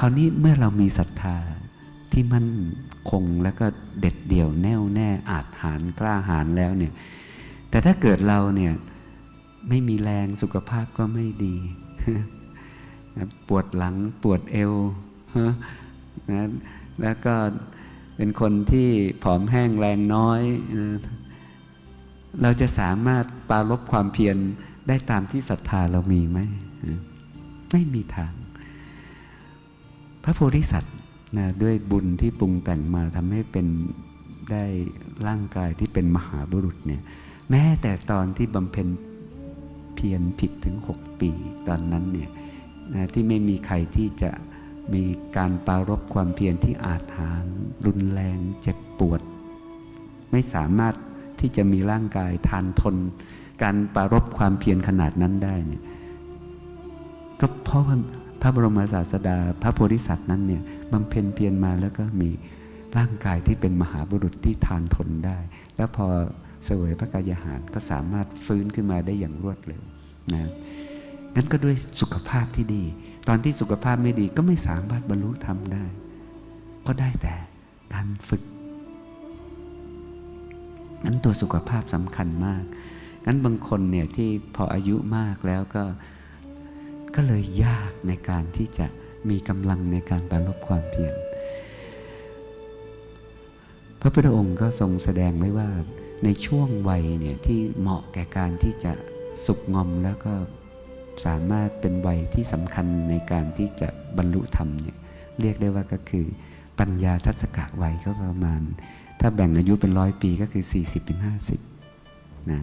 คราวนี้เมื่อเรามีศรัทธาที่มั่นคงแล้วก็เด็ดเดี่ยวแน่วแน่อาจหารกล้าหาญแล้วเนี่ย แต่ถ้าเกิดเราเนี่ยไม่มีแรงสุขภาพก็ไม่ดี ปวดหลังปวดเอวนะแล้วก็เป็นคนที่ผอมแห้งแรงน้อยนะเราจะสามารถปราลบความเพียรได้ตามที่ศรัทธาเรามีไหม ไม่มีทาง พระโพธิสัตว์นะด้วยบุญที่ปรุงแต่งมาทำให้เป็นได้ร่างกายที่เป็นมหาบุรุษเนี่ยแม้แต่ตอนที่บำเพ็ญเพียรผิดถึงหกปีตอนนั้นเนี่ยนะที่ไม่มีใครที่จะมีการปรารบความเพียรที่อาจหารรุนแรงเจ็บปวด ไม่สามารถที่จะมีร่างกายทานทน การปรารบความเพียรขนาดนั้นได้เนี่ยก็เพราะว่า ระบรมศาสดา พระโพธิสัตว์นั้นเนี่ยบำเพ็ญเพียรมาแล้วก็มีร่างกายที่เป็นมหาบุรุษที่ทานทนได้ แล้วพอเสวยพระกายอาหารก็สามารถฟื้นขึ้นมาได้อย่างรวดเร็วนะงั้นก็ด้วยสุขภาพที่ดี ตอนที่สุขภาพไม่ดีก็ไม่สามารถบรรลุธรรมได้ ก็ได้แต่การฝึกงั้นตัวสุขภาพสำคัญมากงั้นบางคนเนี่ยที่พออายุมากแล้วก็ ก็เลยยากในการที่จะมีกำลังในการบรรลุความเพียรพระพุทธองค์ก็ทรงแสดงไว้ว่าในช่วงวัยเนี่ยที่เหมาะแก่การที่จะสุกงอมแล้วก็สามารถเป็นวัยที่สำคัญในการที่จะบรรลุธรรมเนี่ยเรียกได้ว่าก็คือปัญญาทัศกะวัยก็ประมาณ ถ้าแบ่งอายุเป็นร้อยปีก็คือ 40-50นะ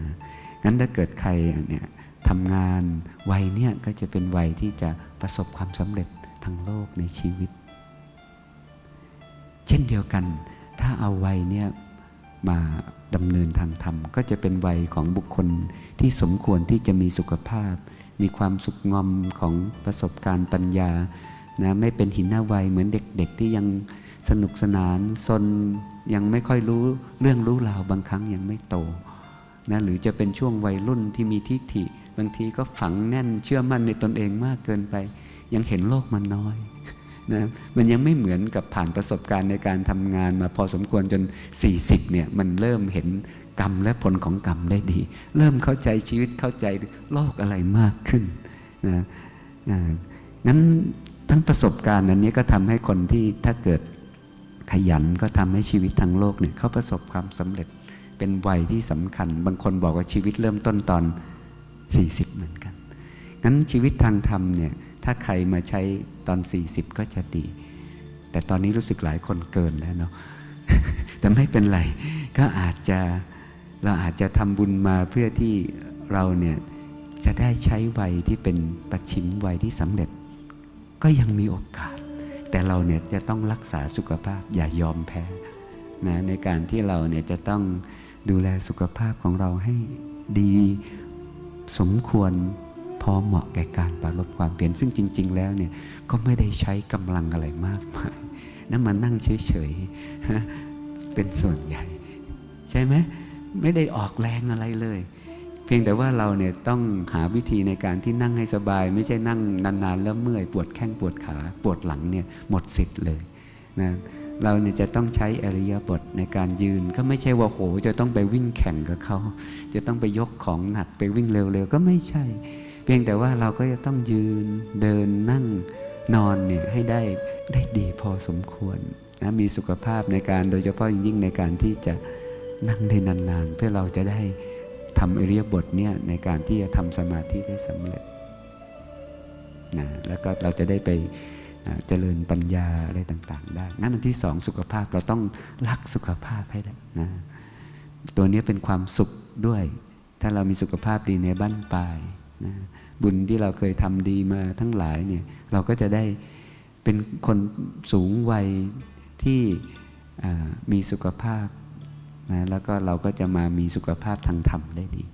งั้นถ้าเกิดใครเนี่ย ทำงาน วัยเนี่ยก็จะเป็นวัยที่จะประสบความสำเร็จทางโลกในชีวิต เช่นเดียวกัน ถ้าเอาวัยเนี่ยมาดำเนินทางธรรม ก็จะเป็นวัยของบุคคลที่สมควรที่จะมีสุขภาพ มีความสุขงอมของประสบการณ์ปัญญานะไม่เป็นหินหน้าวัยเหมือนเด็ก ๆ ที่ยังสนุกสนานซนยังไม่ค่อยรู้เรื่องรู้ราวบางครั้งยังไม่โตนะหรือจะเป็นช่วงวัยรุ่นที่มีทิฏฐิ บางทีก็ฝังแน่นเชื่อมั่นในตนเองมากเกินไป ยังเห็นโลกมันน้อยนะมันยังไม่เหมือนกับผ่านประสบการณ์ในการทำงานมาพอสมควรจน 40เนี่ยมันเริ่มเห็นกรรมและผลของกรรมได้ดี เริ่มเข้าใจชีวิตเข้าใจโลกอะไรมากขึ้นนะนะงั้นทั้งประสบการณ์อันนี้ก็ทำให้คนที่ถ้าเกิดขยันก็ทำให้ชีวิตทางโลกเนี่ยเขาประสบความสำเร็จเป็นวัยที่สำคัญ บางคนบอกว่าชีวิตเริ่มต้นตอน 40 เหมือนกัน งั้นชีวิตทางธรรมเนี่ยถ้าใครมาใช้ตอน 40 ก็จะดี แต่ตอนนี้รู้สึกหลายคนเกินแล้วเนาะแต่ไม่เป็นไร ก็อาจจะเราอาจจะทำบุญมาเพื่อที่เราเนี่ยจะได้ใช้วัยที่เป็นปัจฉิมวัยที่สำเร็จ ก็ยังมีโอกาส แต่เราเนี่ยจะต้องรักษาสุขภาพอย่ายอมแพ้นะในการที่เราเนี่ยจะต้องดูแลสุขภาพของเราให้ดี สมควรพอเหมาะแก่การปราลบความเปลี่ยน ซึ่งจริง ๆ แล้วเนี่ยก็ไม่ได้ใช้กำลังอะไรมากมายนั่นมานั่งเฉยๆเป็นส่วนใหญ่ ใช่ไหมไม่ได้ออกแรงอะไรเลย เพียงแต่ว่าเราเนี่ยต้องหาวิธีในการที่นั่งให้สบาย ไม่ใช่นั่งนานๆ แล้วเมื่อยปวดแข้งปวดขา ปวดหลังเนี่ยหมดสิทธิ์เลยนะ เราเนี่ยจะต้องใช้อริยบทในการยืน ก็ไม่ใช่ว่าโหจะต้องไปวิ่งแข่งกับเขา จะต้องไปยกของหนักไปวิ่งเร็วๆก็ไม่ใช่ เพียงแต่ว่าเราก็จะต้องยืนเดินนั่งนอนเนี่ยให้ได้ได้ดีพอสมควรนะมีสุขภาพในการโดยเฉพาะยิ่งในการที่จะนั่งได้นานๆ เพื่อเราจะได้ทำอริยบทเนี่ยในการที่จะทำสมาธิได้สำเร็จนะแล้วก็เราจะได้ไป เจริญปัญญาอะไรต่างๆ ได้งั้นอันที่สองสุขภาพเราต้องรักสุขภาพให้ได้นะตัวนี้เป็นความสุขด้วย ถ้าเรามีสุขภาพดีในบ้านปลายนะบุญที่เราเคยทำดีมาทั้งหลายเนี่ยเราก็จะได้เป็นคนสูงวัยที่มีสุขภาพนะแล้วก็เราก็จะมามีสุขภาพทางธรรมได้ดี